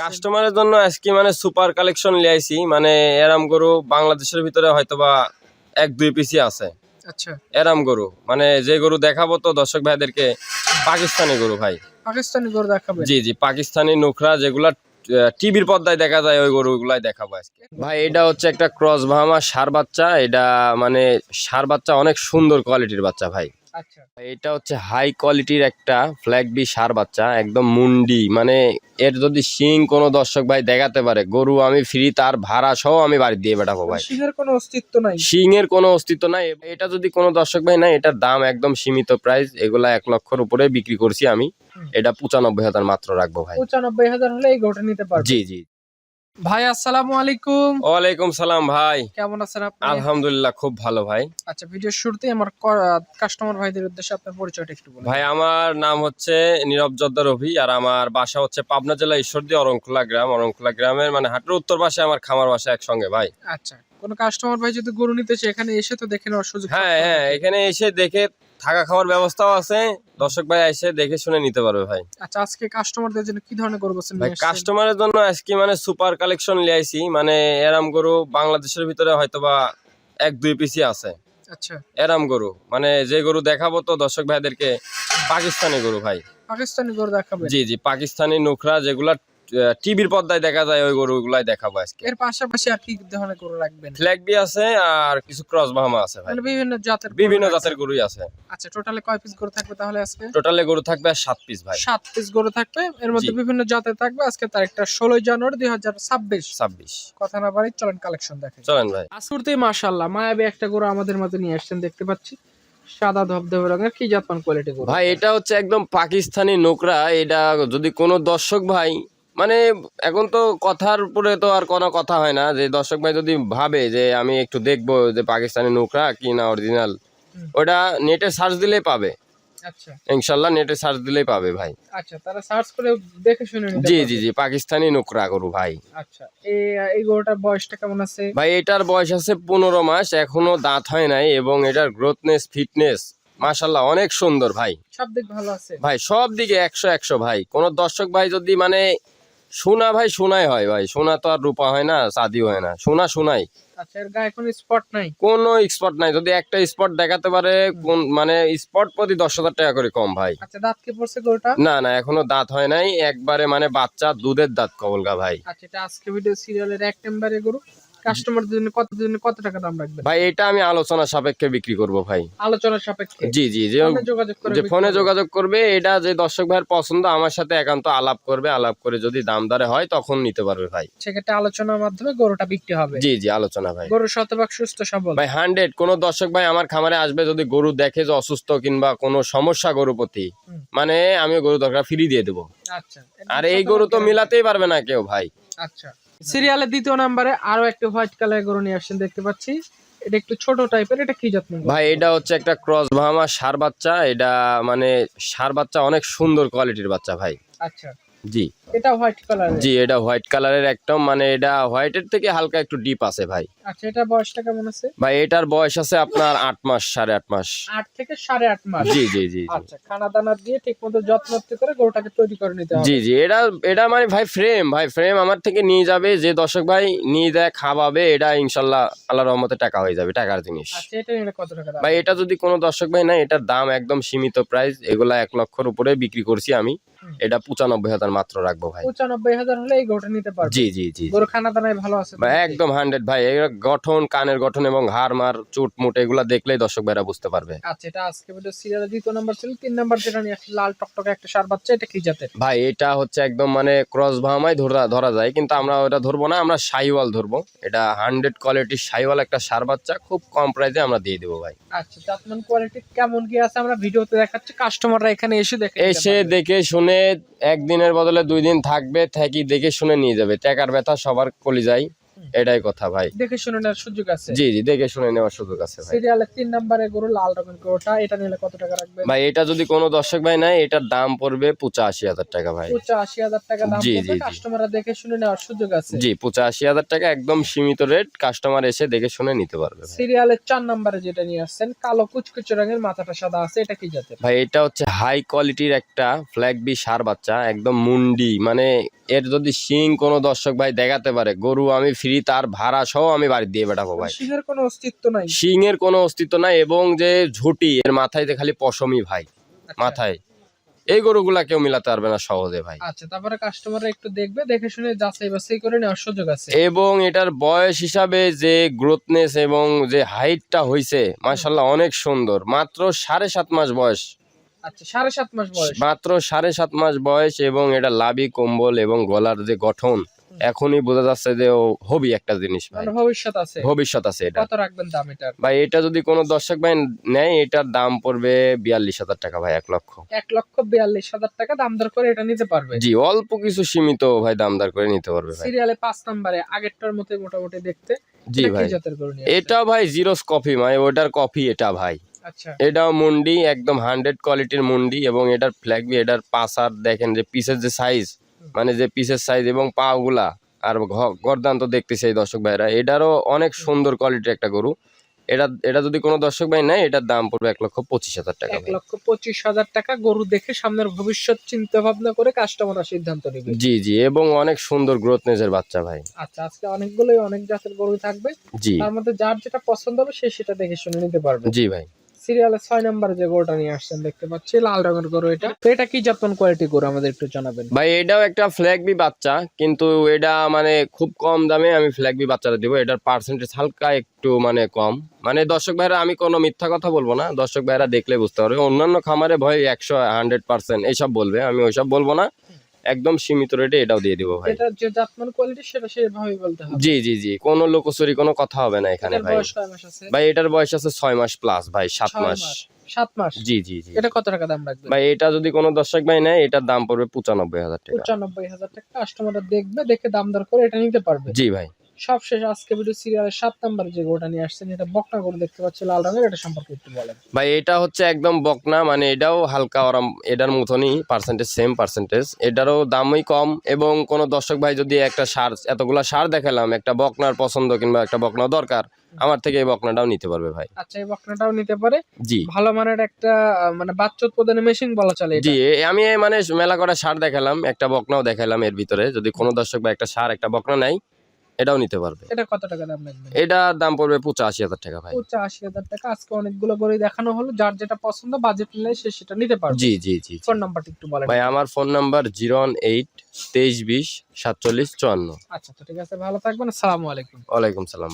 কাস্টমারের জন্য আজকে মানে সুপার কালেকশন লিয়ে আইছি। মানে এরাম গরু বাংলাদেশের ভিতরে হয়তোবা এক দুই পিসি আছে। আচ্ছা। এরাম গরু। মানে যে গরু দেখাবো তো দর্শক ভাইদেরকে পাকিস্তানি গরু ভাই। পাকিস্তানি গরু দেখাবে জি জি পাকিস্তানি নুখরা যেগুলা টিভির পর্দায় দেখা যায় ওই গরুগুলাই দেখাবো আজকে। ভাই এটা হচ্ছে একটা ক্রস ভামা সার বাচ্চা। এটা মানে সার বাচ্চা অনেক সুন্দর কোয়ালিটির বাচ্চা ভাই। আচ্ছা। এটা হচ্ছে হাই কোয়ালিটির একটা ফ্ল্যাগ বি সার বাচ্চা একদম মুন্ডি। মানে এর যদি শিং কোনো দর্শক ভাই দেখাতে পারে গরু আমি ফ্রি তার ভাড়া সহ আমি বাড়ি দিয়ে বেটাবো ভাই। সিংহের কোনো অস্তিত্ব নাই। শিং এর কোনো অস্তিত্ব নাই। এটা যদি কোনো দর্শক ভাই নাই এটার দাম একদম সীমিত প্রাইস এগুলা এক লক্ষর উপরে বিক্রি করছি আমি। এটা পঁচানব্বই হাজার মাত্র রাখব ভাই। পঁচানব্বই হাজার হলে এই গরুটা নিতে পারবে। জি জি। ভাই আসসালামু আলাইকুম। ওয়ালাইকুম সালাম ভাই। কেমন আছেন আপনি? আলহামদুলিল্লাহ খুব ভালো ভাই। আচ্ছা ভিডিওর শুরুতে আমার কাস্টমার ভাইদের উদ্দেশ্যে আপনার পরিচয়টা একটু বলুন। ভাই আমার নাম হচ্ছে নীরব জদ্দার রবি আর আমার বাসা হচ্ছে পাবনা জেলা ঈশ্বরদী অরংখোলা গ্রাম। অরংখোলা গ্রামের মানে হাটের উত্তর পাশে আমার খামার বাসা একসঙ্গে ভাই। আচ্ছা কোন কাস্টমার ভাই যদি গরু নিতে এখানে এসে তো দেখে নেওয়ার সুযোগ হ্যাঁ হ্যাঁ এখানে এসে দেখে থাকা খাওয়ার ব্যবস্থাও আছে। দর্শক ভাই এসে দেখে শুনে নিতে পারবে ভাই। আচ্ছা আজকে কাস্টমারদের জন্য কি ধরনের গরু বলছেন ভাই কাস্টমারের জন্য আজকে মানে সুপার কালেকশন লিয়ে আইছি। মানে এরাম গরু বাংলাদেশের ভিতরে হয়তোবা এক দুই পিসি আছে। আচ্ছা। এরাম গরু। মানে যে গরু দেখাবো তো দর্শক ভাইদেরকে পাকিস্তানি গরু ভাই। পাকিস্তানি গরু দেখাবে জি জি পাকিস্তানি নুখরা যেগুলা টিভির পর্দায় দেখা যায় ওই গরুগুলাই দেখাবো আজকে। এর পাশাপাশি আর কি ধরনের গরু রাখবেন? ফ্ল্যাগ বি আছে আর কিছু ক্রস বাহামা আছে ভাই। বিভিন্ন জাতের বিভিন্ন জাতের গরুই আছে। আচ্ছা টোটালে কয় পিস গরু থাকবে তাহলে আজকে? টোটালে গরু থাকবে আর সাত পিস ভাই। সাত পিস গরু থাকবে। এর মধ্যে বিভিন্ন জাতের থাকবে। আজকে তারিখটা ষোলোই জানুয়ারি দুই হাজার ছাব্বিশ। ছাব্বিশ। কথা না বাড়ি চলেন কালেকশন দেখেন চলেন ভাই। আসুরতেই মাশাল্লাহ মায়াবী একটা গরু আমাদের মাঝে নিয়ে আসছেন দেখতে পাচ্ছি। সাদা ধবধবে রঙের কি জাতমান কোয়ালিটি গরু। ভাই এটা হচ্ছে একদম পাকিস্তানি নোকরা। এটা যদি কোনো দর্শক ভাই মানে এখন তো কথার উপরে তো আর কোনো কথা হয় না। যে দর্শক ভাই যদি ভাবে যে আমি একটু দেখব যে পাকিস্তানি নোকরা কি না অরিজিনাল। ওটা নেটে সার্চ দিলেই পাবে। আচ্ছা। ইনশাল্লাহ নেটে সার্চ দিলেই পাবে ভাই। আচ্ছা তারা সার্চ করে দেখে শুনে জি জি জি পাকিস্তানি নোকরা গরু ভাই। আচ্ছা এই এই গরুটার বয়সটা কেমন আছে? ভাই এটার বয়স আছে পনেরো মাস এখনও দাঁত হয় নাই এবং এটার গ্রোথনেস ফিটনেস মাশাল্লাহ অনেক সুন্দর ভাই। সব দিক ভালো আছে? ভাই সব দিকে একশো একশো ভাই। কোন দর্শক ভাই যদি মানে সোনা ভাই সোনাই হয় ভাই। সোনা তো আর রূপা হয় না সাদি হয় না। সোনা সোনাই। আচ্ছা এর গায়ে কোনো স্পট নাই? কোনো স্পট নাই। যদি একটা স্পট দেখাতে পারে কোন মানে স্পট প্রতি দশ হাজার টাকা করে কম ভাই। আচ্ছা দাঁত কি পড়ছে গরুটা না না এখনও দাঁত হয় নাই। একবারে মানে বাচ্চা দুধের দাঁত কবলগা ভাই। আচ্ছা এটা আজকে ভিডিও সিরিয়ালের এক নম্বরে গরু। কাস্টমারদের জন্য কত জন্য কত টাকা দাম রাখবেন? ভাই এটা আমি আলোচনা সাপেক্ষে বিক্রি করব ভাই। আলোচনার সাপেক্ষে? জি জি যে ফোনে যোগাযোগ যে ফোনে যোগাযোগ করবে এটা যে দর্শক ভাইয়ের পছন্দ আমার সাথে একান্ত আলাপ করবে আলাপ করে যদি দাম দরে হয় তখন নিতে পারবে ভাই। সেক্ষেত্রে আলোচনার মাধ্যমে গরুটা বিক্রি হবে। জি জি আলোচনা ভাই। গরু শতভাগ সুস্থ সবল। ভাই হান্ড্রেড কোন দর্শক ভাই আমার খামারে আসবে যদি গরু দেখে যে অসুস্থ কিংবা কোনো সমস্যা গরু প্রতি মানে আমি গরু দরকার ফ্রি দিয়ে দেবো। আচ্ছা। আর এই গরু তো মিলাতেই পারবে না কেউ ভাই। আচ্ছা। সিরিয়ালের দ্বিতীয় নাম্বারে আরও একটা হোয়াইট কালার গরু নিয়ে আসছেন দেখতে পাচ্ছি। এটা একটু ছোট টাইপের এটা কি যত্ন ভাই এটা হচ্ছে একটা ক্রস ভামা সার বাচ্চা। এটা মানে সার বাচ্চা অনেক সুন্দর কোয়ালিটির বাচ্চা ভাই। আচ্ছা। জি। এটা হোয়াইট কালার জি এটা হোয়াইট কালারের একদম মানে এটা হোয়াইটের থেকে হালকা একটু ডিপ আছে ভাই। আচ্ছা এটা বয়সটা কেমন আছে? ভাই এটার বয়স আছে আপনার আট মাস সাড়ে আট মাস। আট থেকে সাড়ে আট মাস? জি জি জি। আচ্ছা খানা দানা দিয়ে ঠিক মতো যত্ন করে গরুটাকে তৈরি করে নিতে হবে। জি জি এটা এটা মানে ভাই ফ্রেম ভাই ফ্রেম আমার থেকে নিয়ে যাবে যে দর্শক ভাই নিয়ে দেয় খাওয়াবে এটা ইনশাল্লাহ আল্লাহ রহমতে টাকা হয়ে যাবে টাকার জিনিস। আচ্ছা এটা কত টাকা ভাই এটা যদি কোনো দর্শক ভাই না এটার দাম একদম সীমিত প্রাইস এগুলা এক লক্ষর উপরে বিক্রি করছি আমি। এটা পঁচানব্বই হাজার মাত্র রাখব ভাই। পঁচানব্বই হাজার হলে এই গরুটা নিতে পারবে। জি জি জি। গরু খানা দানায় ভালো আছে ভাই একদম হান্ড্রেড ভাই এর গঠন কানের গঠন এবং হাড় মার চুট মুট এগুলা দেখলেই দর্শক ভাইরা বুঝতে পারবে। আচ্ছা এটা আজকে ভিডিও সিরিয়ালের দ্বিতীয় নাম্বার ছিল তিন নাম্বার যেটা নিয়ে লাল টকটকে একটা সার বাচ্চা এটা কি জাতের? ভাই এটা হচ্ছে একদম মানে ক্রস ভামাই ধরা ধরা যায় কিন্তু আমরা ওটা ধরবো না আমরা সাইওয়াল ধরবো। এটা হান্ড্রেড কোয়ালিটির সাইওয়াল একটা সার বাচ্চা খুব কম প্রাইসে আমরা দিয়ে দেবো ভাই। আচ্ছা জাতমান কোয়ালিটি কেমন কি আছে আমরা ভিডিওতে দেখাচ্ছি কাস্টমাররা এখানে এসে দেখে এসে দেখে শুনে একদিনের বদলে দুই দিন থাকবে থাকি দেখে শুনে নিয়ে যাবে। টাকার ব্যথা সবার কলি যায় এটাই কথা ভাই। দেখে শুনে নেওয়ার সুযোগ আছে। জি জি দেখে শুনে নেওয়ার সুযোগ আছে ভাই। সিরিয়ালের তিন নম্বরে গরু লাল রঙের গরুটা এটা নিলে কত টাকা রাখবেন? ভাই এটা যদি কোনো দর্শক ভাই নাই এটার দাম পড়বে পঁচাশি হাজার টাকা ভাই। পঁচাশি হাজার টাকা দাম পড়বে। কাস্টমাররা দেখে শুনে নেওয়ার সুযোগ আছে। জি পঁচাশি হাজার টাকা একদম সীমিত রেট কাস্টমার এসে দেখে শুনে নিতে পারবে। সিরিয়ালের চার নম্বরে যেটা নিয়ে আসছেন কালো কুচকুচে রঙের মাথাটা সাদা আছে এটা কি জাতের? ভাই এটা হচ্ছে হাই কোয়ালিটির একটা ফ্ল্যাগ বি সার বাচ্চা একদম মুন্ডি মানে এর যদি শিং কোনো দর্শক ভাই দেখাতে পারে গরু আমি ফ্রি তার ভাড়া সহ আমি বাড়ি দিয়ে বেটাবো ভাই। সিংহের কোনো অস্তিত্ব নাই। এর কোনো অস্তিত্ব নাই এবং যে ঝুটি এর মাথায় যে খালি পশমই ভাই আচ্ছা। মাথায়। এই গরুগুলা কেউ মিলাতে পারবে না সহজে ভাই। আচ্ছা তারপরে কাস্টমাররা একটু দেখবে দেখে শুনে যাচাই বাছাই করে নেওয়ার সুযোগ আছে। এবং এটার বয়স হিসাবে যে গ্রোথনেস এবং যে হাইটটা হয়েছে মাশাল্লাহ অনেক সুন্দর। মাত্র সাড়ে সাত মাস বয়স। আচ্ছা সাড়ে সাত মাস বয়স। মাত্র সাড়ে সাত মাস বয়স এবং এটা লাভি কম্বল এবং গলার যে গঠন এখনই বোঝা যাচ্ছে যে ও হবি একটা জিনিস ভাই। মানে ভবিষ্যৎ আছে। ভবিষ্যৎ আছে এটা। কত রাখবেন দাম এটার? ভাই এটা যদি কোনো দর্শক ভাই নেয় এটার দাম পড়বে বিয়াল্লিশ হাজার টাকা ভাই এক লক্ষ। এক লক্ষ বিয়াল্লিশ হাজার টাকা দাম দর করে এটা নিতে পারবে। জি অল্প কিছু সীমিত ভাই দামদার করে নিতে পারবে ভাই। সিরিয়ালে পাঁচ নম্বরে আগেরটার মতোই মোটামুটি দেখতে। জি ভাই। জাতের এটা ভাই জিরোস কফি মানে ওটার কফি এটা ভাই। এটাও মুন্ডি একদম হান্ড্রেড কোয়ালিটির মুন্ডি এবং এটার ফ্ল্যাগবি এটার পাসার দেখেন যে পিসের যে সাইজ মানে যে পিসের সাইজ এবং পাগুলা আর গর্দান তো দেখতেছে এই দর্শক ভাইরা। এটারও অনেক সুন্দর কোয়ালিটির একটা গরু। এটা এটা যদি কোনো দর্শক ভাই নেয় এটার দাম পড়বে এক লক্ষ পঁচিশ হাজার টাকা এক লক্ষ পঁচিশ হাজার টাকা গরু দেখে সামনের ভবিষ্যৎ চিন্তা ভাবনা করে কাস্টমাররা সিদ্ধান্ত নেবে। জি জি এবং অনেক সুন্দর গ্রোথনেসের বাচ্চা ভাই। আচ্ছা আজকে অনেকগুলোই অনেক জাতের গরু থাকবে। জি। তার মধ্যে যার যেটা পছন্দ হবে সে সেটা দেখে শুনে নিতে পারবে। জি ভাই। সিরিয়ালে ছয় নম্বরে যে গরুটা নিয়ে আসছেন, দেখতে পাচ্ছি, লাল রঙের গরু এটা। এটা কি যত্ন কোয়ালিটি গরু, আমাদের একটু জানাবেন? ভাই, এটাও একটা ফ্ল্যাগবি বাচ্চা, কিন্তু এটা মানে খুব কম দামে আমি ফ্ল্যাগবি বাচ্চাটা দিব। এটার পার্সেন্টেজ হালকা একটু মানে কম। মানে দর্শক ভাইরা, আমি কোনো মিথ্যা কথা বলব না। দর্শক ভাইরা দেখলে বুঝতে পারবে। অন্যান্য খামারে ভয় একশো হান্ড্রেড পার্সেন্ট এইসব বলবে। আমি ওইসব বলব না। একদম সীমিত রেটে এটাও দিয়ে দিব ভাই। এটা যে আপনার কোয়ালিটি সেটা সেভাবেই বলতে হবে। জি জি জি কোনো লোকচুরি কোনো কথা হবে না এখানে ভাই। বয়স কয় মাস আছে? ভাই এটার বয়স আছে ছয় মাস প্লাস ভাই সাত মাস। মাস। সাত মাস? জি জি জি। এটা কত টাকা দাম ভাই এটা যদি কোনো দর্শক ভাই নেয় এটার দাম পড়বে পঁচানব্বই হাজার টাকা। পঁচানব্বই হাজার টাকা। কাস্টমাররা দেখবে দেখে দাম দর করে এটা নিতে পারবে। জি ভাই। সবশেষ আজকে ভিডিও সিরিয়ালের সাত নম্বর যে গরুটা নিয়ে আসছেন এটা বকনা গরু দেখতে পাচ্ছি লাল রঙের এটা সম্পর্কে একটু বলেন। ভাই এটা হচ্ছে একদম বকনা মানে এটাও হালকা ওরম এটার মতনই পার্সেন্টেজ সেম পার্সেন্টেজ এটারও দামই কম এবং কোনো দর্শক ভাই যদি একটা সার এতগুলা সার দেখালাম একটা বকনার পছন্দ কিংবা একটা বকনা দরকার আমার থেকে এই বকনাটাও নিতে পারবে ভাই। আচ্ছা এই বকনাটাও নিতে পারে। জি। ভালো মানের একটা মানে বাচ্চা উৎপাদনের মেশিন বলা চলে জি আমি মানে মেলা করা সার দেখালাম একটা বকনাও দেখালাম এর ভিতরে। যদি কোনো দর্শক ভাই একটা সার একটা বকনা নেয় এটাও নিতে পারবে। এটা কত টাকা দাম লাগবে এটা দাম পড়বে পঁচাশি হাজার টাকা ভাই। পঁচাশি হাজার টাকা। আজকে অনেকগুলো করে দেখানো হলো। যার যেটা পছন্দ বাজেট নিলে সে সেটা নিতে পারবে। জি জি জি। ফোন নাম্বারটা একটু বলেন। ভাই আমার phone number zero one eight তেইশ বিশ সাতচল্লিশ চুয়ান্ন। আচ্ছা তো ঠিক আছে ভালো থাকবেন। আসসালামু আলাইকুম। ওয়ালাইকুম সালাম।